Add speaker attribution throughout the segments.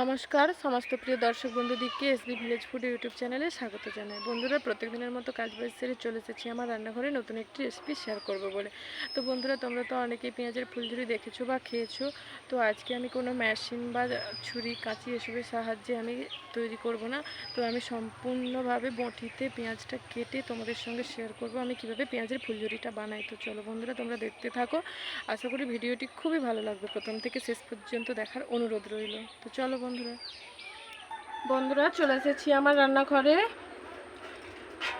Speaker 1: নমস্কার, সমস্ত প্রিয় দর্শক বন্ধুদিকে এসবি ভিলেজ ফুড ইউটিউব চ্যানেলে স্বাগত জানাই। বন্ধুরা প্রত্যেক দিনের মতো কাজ বাজ সেরে চলে এসেছি আমার রান্নাঘরে নতুন একটি রেসিপি শেয়ার করব বলে। তো বন্ধুরা, তোমরা তো অনেকেই পেঁয়াজের ফুলঝুরি দেখেছ বা খেয়েছো, তো আজকে আমি কোনো মেশিন বা ছুরি, কাঁচি এসবের সাহায্যে আমি তৈরি করব না। তো আমি সম্পূর্ণভাবে বঁটিতে পেঁয়াজটা কেটে তোমাদের সঙ্গে শেয়ার করব, আমি কীভাবে পেঁয়াজের ফুলঝুরিটা বানাই। তো চলো বন্ধুরা, তোমরা দেখতে থাকো। আশা করি ভিডিওটি খুবই ভালো লাগবে। প্রথম থেকে শেষ পর্যন্ত দেখার অনুরোধ রইল। তো চলো বন্ধুরা। বন্ধুরা চলে এসেছি আমার রান্নাঘরে।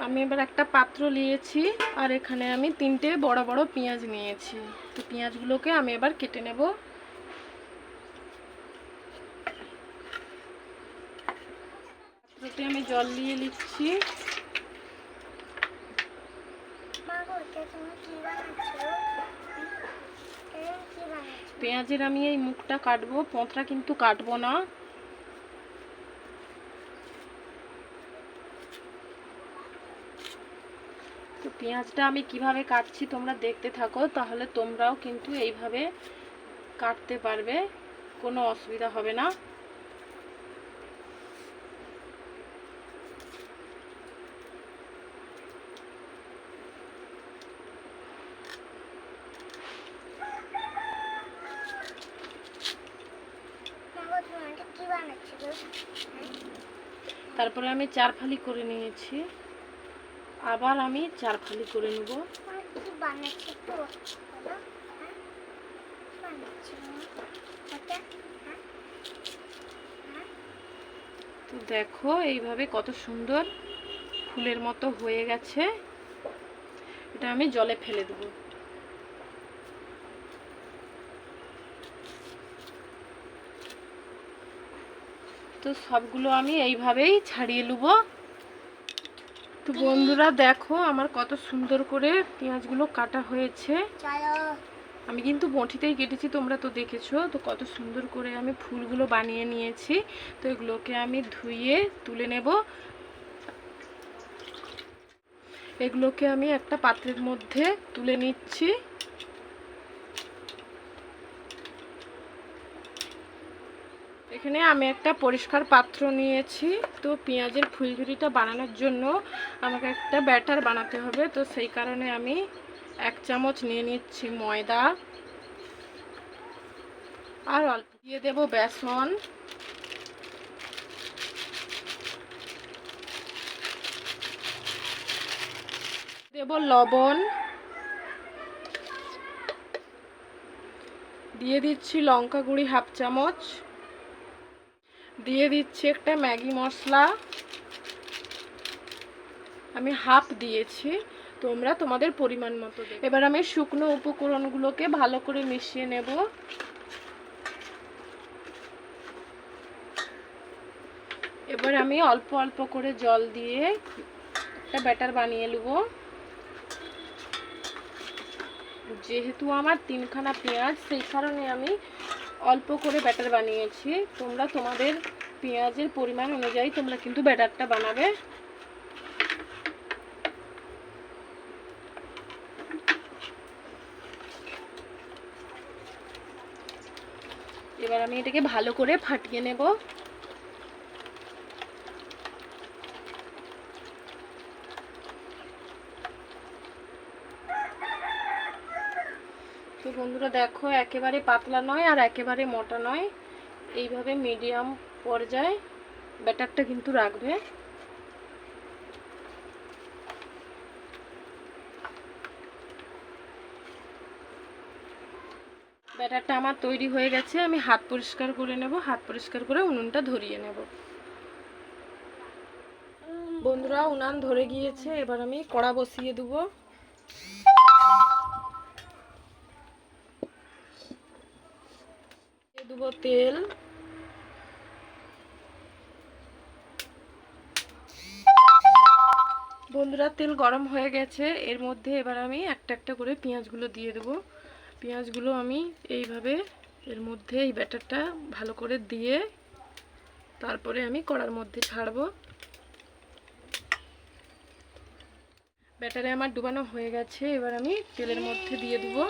Speaker 1: আমি এবার একটা পাত্র নিয়েছি আর এখানে আমি তিনটে বড় বড় পেঁয়াজ নিয়েছি। তো পেঁয়াজগুলোকে আমি এবার কেটে নেব। পাত্রতে আমি জল দিয়ে নিচ্ছি। পেঁয়াজের আমি এই মুখটা কাটবো পোঁতরা কিন্তু কাটবো না। পেঁয়াজটা আমি কীভাবে কাটছি তোমরা দেখতে থাকো তাহলে তোমরাও কিন্তু এইভাবে কাটতে পারবে কোনো অসুবিধা হবে না? তারপরে আমি চার ফালি করে নিয়েছি আবার আমি চার ফালি করে নেব। তো দেখো, এইভাবে কত সুন্দর ফুলের মতো হয়ে গেছে। এটা আমি জলে ফেলে দেবো। তো সবগুলো আমি এইভাবেই ছাড়িয়ে নেব। তো বন্ধুরা দেখো আমার কত সুন্দর করে পেঁয়াজগুলো কাটা হয়েছে। আমি কিন্তু বঁটিতেই কেটেছি, তোমরা তো দেখেছ। তো কত সুন্দর করে আমি ফুলগুলো বানিয়ে নিয়েছি। তো এগুলোকে আমি ধুয়ে তুলে নেব। এগুলোকে আমি একটা পাত্রের মধ্যে তুলে নিচ্ছি। এখানে আমি একটা পরিষ্কার পাত্র নিয়েছি। তো পেঁয়াজের ফুলঝুরিটা বানানোর জন্য আমাকে একটা ব্যাটার বানাতে হবে। তো সেই কারণে আমি এক চামচ নিয়ে নিচ্ছি ময়দা। আর অল্প দিয়ে দেব বেসন। দেব লবণ। দিয়ে দিচ্ছি লঙ্কা গুঁড়ি হাফ চামচ। দিয়ে দিচ্ছি একটা ম্যাগি মশলা। আমি হাফ দিয়েছি, তোমরা তোমাদের পরিমাণ মতো এবার আমি শুকনো উপকরণগুলোকে ভালো করে মিশিয়ে নেব। এবার আমি অল্প অল্প করে জল দিয়ে একটা ব্যাটার বানিয়ে নেব। যেহেতু আমার তিনখানা পেঁয়াজ, সেই কারণে আমি অল্প করে ব্যাটার বানিয়েছি। তোমরা তোমাদের পেঁয়াজের পরিমাণ অনুযায়ী তোমরা কিন্তু ব্যাটারটা বানাবে। এবার আমি এটাকে ভালো করে ফাটিয়ে নেব। তো বন্ধুরা দেখো, একেবারে পাতলা নয় আর একেবারে মোটা নয়। এইভাবে মিডিয়াম পর্যায়ে ব্যাটারটা কিন্তু রাখবে। ব্যাটারটা আমার তৈরি হয়ে গেছে, আমি হাত পরিষ্কার করে নেব, হাত পরিষ্কার করে উনুনটা ধরিয়ে নেব। বন্ধুরা, উনান ধরে গিয়েছে, এবার আমি কড়া বসিয়ে দেবো। দেবো তেল। বন্ধুরা, তেল গরম হয়ে গেছে। এর মধ্যে এবার আমি একটা একটা করে পেঁয়াজগুলো দিয়ে দেবো। পেঁয়াজগুলো আমি এইভাবে এর মধ্যে এই ব্যাটারটা ভালো করে দিয়ে তারপরে আমি কড়ার মধ্যে ছাড়বো। ব্যাটারে আমার ডুবানো হয়ে গেছে। এবার আমি তেলের মধ্যে দিয়ে দেবো।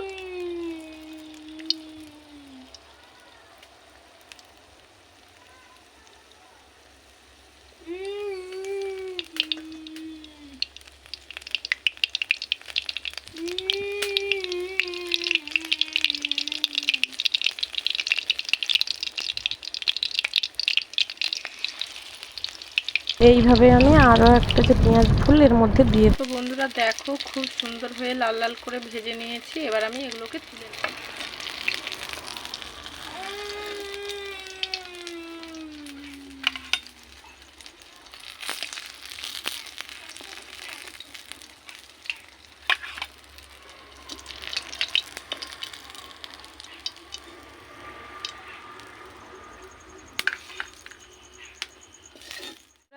Speaker 1: এইভাবে আমি আরও একটা যে পেঁয়াজ ফুল এর মধ্যে দিয়ে তো বন্ধুরা দেখো, খুব সুন্দর হয়ে লাল লাল করে ভেজে নিয়েছি। এবার আমি এগুলোকে তুলে নেব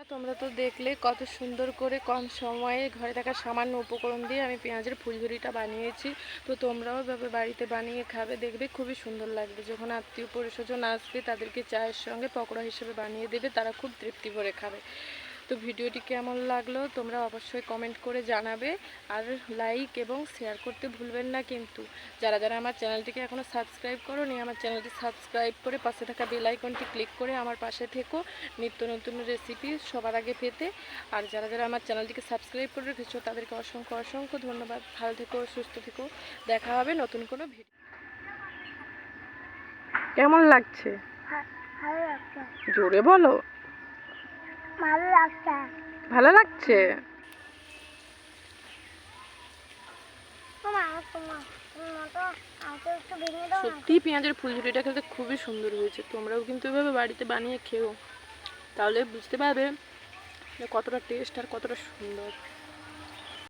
Speaker 1: তোমরা তো দেখলে কত সুন্দর করে কম সময়ে ঘরে থাকা সামান্য উপকরণ দিয়ে আমি পেঁয়াজের ফুলঝুরিটা বানিয়েছি। তো তোমরাও এভাবে বাড়িতে বানিয়ে খাবে, দেখবে খুবই সুন্দর লাগবে। যখন আত্মীয় পরিস্বজন আসবে, তাদেরকে চায়ের সঙ্গে পকোড়া হিসেবে বানিয়ে দেবে, তারা খুব তৃপ্তি ভরে খাবে। তো ভিডিওটি কেমন লাগল তোমরা অবশ্যই কমেন্ট করে জানাবে আর লাইক এবং শেয়ার করতে ভুলবেন না কিন্তু। যারা যারা আমার চ্যানেলটিকে এখনও সাবস্ক্রাইব করো নি আমার চ্যানেলটি সাবস্ক্রাইব করে পাশে থাকা বেল আইকনটি ক্লিক করে আমার পাশে থেকো নিত্য নতুন রেসিপি সবার আগে পেতে। আর যারা যারা আমার চ্যানেলটিকে সাবস্ক্রাইব করে রেখেছো তাদেরকে অসংখ্য অসংখ্য ধন্যবাদ। ভালো থেকো সুস্থ থেকো। দেখা হবে নতুন কোনো ভিডিও কেমন লাগছে?
Speaker 2: ভালো লাগছে।
Speaker 1: জোরে বলো।
Speaker 2: ভালো লাগছে।
Speaker 1: ভালো লাগছে? সত্যি পেঁয়াজের ফুলঝুরিটা খেতে খুবই সুন্দর হয়েছে। তোমরাও কিন্তু এভাবে বাড়িতে বানিয়ে খেও। তাহলে বুঝতে পারবে যে কতটা টেস্ট আর কতটা সুন্দর।